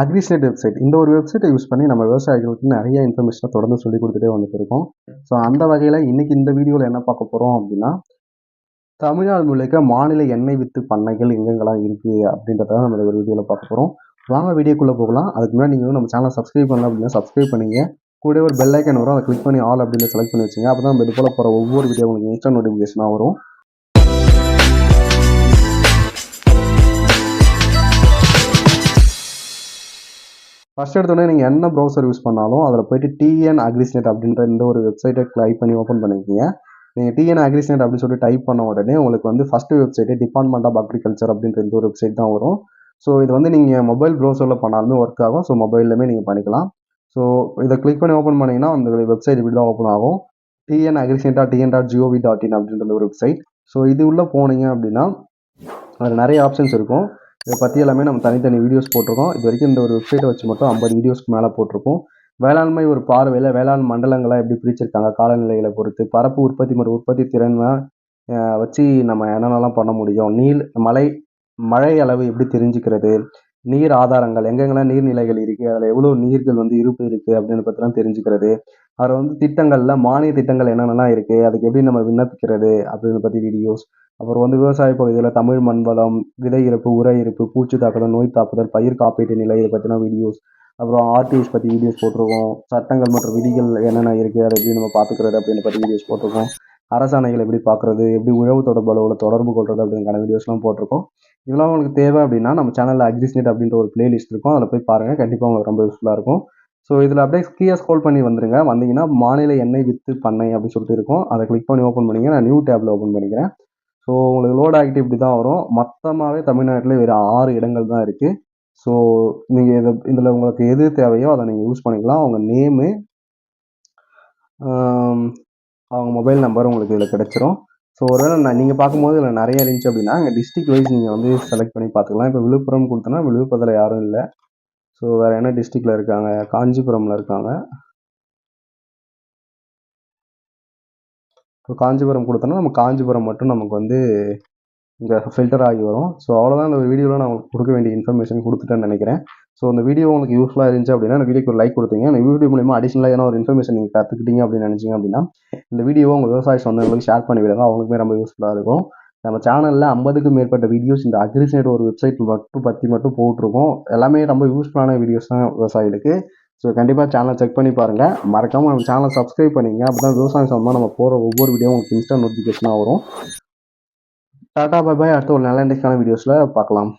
அக்ரிஸ்லேட் website. இந்த ஒரு வெப்சைட்டை யூஸ் பண்ணி நம்ம விவசாயிகளுக்கு நிறைய இன்ஃபர்மேஷனை தொடர்ந்து சொல்லி கொடுத்துட்டே வந்துட்டு இருக்கோம். ஸோ அந்த வகையில் இன்னைக்கு இந்த வீடியோவில் என்ன பார்க்க போகிறோம் அப்படின்னா தமிழ்நாடு முழுக்க மாநில எண்ணெய் வித்து பண்ணைகள் எங்கெங்கெல்லாம் இருக்குது அப்படின்றத நம்ம ஒரு வீடியோவில் பார்க்க போகிறோம் வாங்க வீடியோக்குள்ளே போகலாம். அதுக்கு முன்னாடி நீங்கள் நம்ம சேனலை சப்ஸ்கிரைப் பண்ணல அப்படின்னா சப்ஸ்கிரைப் பண்ணிங்க. கூட ஒரு பெல் ஐக்கன் வரும். அதை கிளிக் பண்ணி ஆல் அப்படின்னு செலக்ட் பண்ணி வச்சுங்க. அப்போ தான் நம்ம இது போல் போகிற ஒவ்வொரு வீடியோ உங்களுக்கு இன்ஸ்டன்ட் நோட்டிஃபிகேஷனாக வரும். ஃபஸ்ட் எடுத்தோடனே நீங்கள் என்ன ப்ரௌசர் யூஸ் பண்ணாலும் அதில் போயிட்டு டிஎன் அக்ரிஸ்நெட் அப்படின்ற இந்த ஒரு வெப்சைட்டை டைப் பண்ணி ஓப்பன் பண்ணிக்கிங்க நீங்கள் டிஎன் அக்ரிஸ்நெட் அப்படின்னு சொல்லி டைப் பண்ண உடனே உங்களுக்கு வந்து first website department of agriculture அப்படின்ற இந்த ஒரு வெப்சைட் தான் வரும். ஸோ இது வந்து நீங்கள் மொபைல் ப்ரௌசரில் பண்ணாலுமே ஒர்க் ஆகும். ஸோ மொபைல்லுமே நீங்கள் பண்ணிக்கலாம். ஸோ இதை கிளிக் பண்ணி ஓப்பன் பண்ணிங்கன்னா அந்த வெப்சைட் இப்படி தான் ஓப்பன் ஆகும். TN Agrisnet TN dot G O V dot in அப்படின்ற ஒரு வெப்சைட் ஸோ இது உள்ளே போனீங்க அப்படின்னா அதில் நிறைய ஆப்ஷன்ஸ் இருக்கும். இதை பற்றி எல்லாமே நம்ம தனித்தனி வீடியோஸ் போட்டிருக்கோம். இது வரைக்கும் இந்த ஒரு வெப்சைட்டை வச்சு மட்டும் ஐம்பது வீடியோஸ்க்கு மேலே போட்டிருக்கோம் வேளாண்மை ஒரு பார்வையில் வேளாண் மண்டலங்களாக எப்படி பிரிச்சிருக்காங்க? காலநிலைகளை பொறுத்து பரப்பு உற்பத்தி மற்றும் உற்பத்தி திறனை வச்சு நம்ம என்னென்னலாம் பண்ண முடியும்? நீர் மழை மழை அளவு எப்படி தெரிஞ்சுக்கிறது? நீர் ஆதாரங்கள் எங்கெங்கெல்லாம் நீர்நிலைகள் இருக்குது அதில் எவ்வளோ நீர்கள் வந்து இருப்பு இருக்குது அப்படின்னு பற்றிலாம் தெரிஞ்சுக்கிறது. அதில் வந்து திட்டங்களில் மானிய திட்டங்கள் என்னென்னலாம் இருக்குது அதுக்கு எப்படி நம்ம விண்ணப்பிக்கிறது அப்படின்னு பற்றி வீடியோஸ் அப்புறம் வந்து விவசாய பகுதியில் தமிழ் மண்வளம் விதை இருப்பு உர இருப்பு பூச்சி தாக்குதல் நோய் தாக்குதல் பயிர் காப்பீட்டு நிலை இதை பற்றின வீடியோஸ் அப்புறம் ஆர்டிஎஸ் பற்றி வீடியோஸ் போட்டிருக்கோம். சட்டங்கள் மற்றும் விதிகள் என்னென்ன இருக்குது அதை எப்படி நம்ம பார்த்துக்கிறது அப்படின்னு பற்றி வீடியோஸ் போட்டிருக்கோம். அரசாணைகள் எப்படி பார்க்குறது எப்படி உழவு தொடர்பு அளவில் தொடர்பு கொள்வது அப்படிங்கிற வீடியோஸ்லாம் போட்டிருக்கோம். இதெல்லாம் உங்களுக்கு தேவை அப்படின்னா நம்ம சேனலில் அக்ரிஸ்நெட் அப்படின்ற ஒரு பிளேலிஸ்ட் இருக்கும். அதில் போய் பாருங்கள் கண்டிப்பாக உங்களுக்கு ரொம்ப யூஸ்ஃபுல்லாக இருக்கும். ஸோ இதில் அப்படியே கீழே ஸ்கோல் பண்ணி வந்துருங்க. வந்தீங்கன்னா மாநில எண்ணெய் வித்து பண்ணை அப்படின்னு சொல்லிட்டு இருக்கும். அதை கிளிக் பண்ணி ஓப்பன் பண்ணிங்க நான் நியூ டேப்பில் ஓப்பன் பண்ணிக்கிறேன். ஸோ உங்களுக்கு லோட் ஆகிட்டு இப்படி தான் வரும். மொத்தமாகவே தமிழ்நாட்டில் வேறு ஆறு இடங்கள் தான் இருக்குது ஸோ நீங்கள் இதை இதில் உங்களுக்கு எது தேவையோ அதை நீங்கள் யூஸ் பண்ணிக்கலாம். அவங்க நேமு அவங்க மொபைல் நம்பர் உங்களுக்கு இதில் கிடச்சிரும். ஸோ ஒருவேளை நான் நீங்கள் பார்க்கும்போது இதில் நிறைய இருந்துச்சு அப்படின்னா அங்கே டிஸ்ட்ரிக் வைஸ் நீங்கள் வந்து செலக்ட் பண்ணி பார்த்துக்கலாம். இப்போ விழுப்புரம் கொடுத்தோன்னா விழுப்புரத்தில் யாரும் இல்லை. ஸோ வேறு என்ன டிஸ்ட்ரிக்டில் இருக்காங்க? காஞ்சிபுரமில் இருக்காங்க. இப்போ காஞ்சிபுரம் கொடுத்தோன்னா நம்ம காஞ்சிபுரம் மட்டும் நமக்கு வந்து இங்கே ஃபில்டர் ஆகி வரும். ஸோ அவ்வளோதான் இந்த வீடியோவில் நான் உங்களுக்கு கொடுக்க வேண்டிய இன்ஃபர்மேஷன் கொடுத்துட்டேன்னு நினைக்கிறேன். ஸோ அந்த வீடியோ உங்களுக்கு யூஸ்ஃபுல்லாக இருந்துச்சு அப்படின்னா அந்த வீடியோக்கு ஒரு லைக் கொடுத்தீங்க. இந்த வீடியோ மூலியமாக அடிஷனலாக ஏன்னா ஒரு இன்ஃபர்மேஷன் நீங்கள் கற்றுக்கிட்டீங்க அப்படின்னு நினச்சிங்க அப்படின்னா இந்த வீடியோவை உங்கள் விவசாய சொந்தங்களுக்கு ஷேர் பண்ணி விடுங்க. அவங்களுக்குமே ரொம்ப யூஸ்ஃபுல்லாக இருக்கும். நம்ம சேனலில் ஐம்பதுக்கும் மேற்பட்ட வீடியோஸ் இந்த அக்ரிசைட் ஒரு வெப்சைட் மட்டும் பற்றி மட்டும் போட்டிருக்கோம். எல்லாமே ரொம்ப யூஸ்ஃபுல்லான வீடியோஸ் தான் விவசாயிகளுக்கு. ஸோ கண்டிப்பாக சேனலை செக் பண்ணி பாருங்கள் மறக்காமல் நம்ம சேனலை சப்ஸ்கிரைப் பண்ணிங்க. அப்படின்னா தான் விவசாயம் சம்மந்தமாக நம்ம போகிற ஒவ்வொரு வீடியோ உங்களுக்கு இன்ஸ்டா நோட்டிஃபிகேஷனாக வரும். டாடா பாய் அடுத்த ஒரு நல்ல இன்ட்ரெஸ்டான வீடியோஸில் பார்க்கலாம்.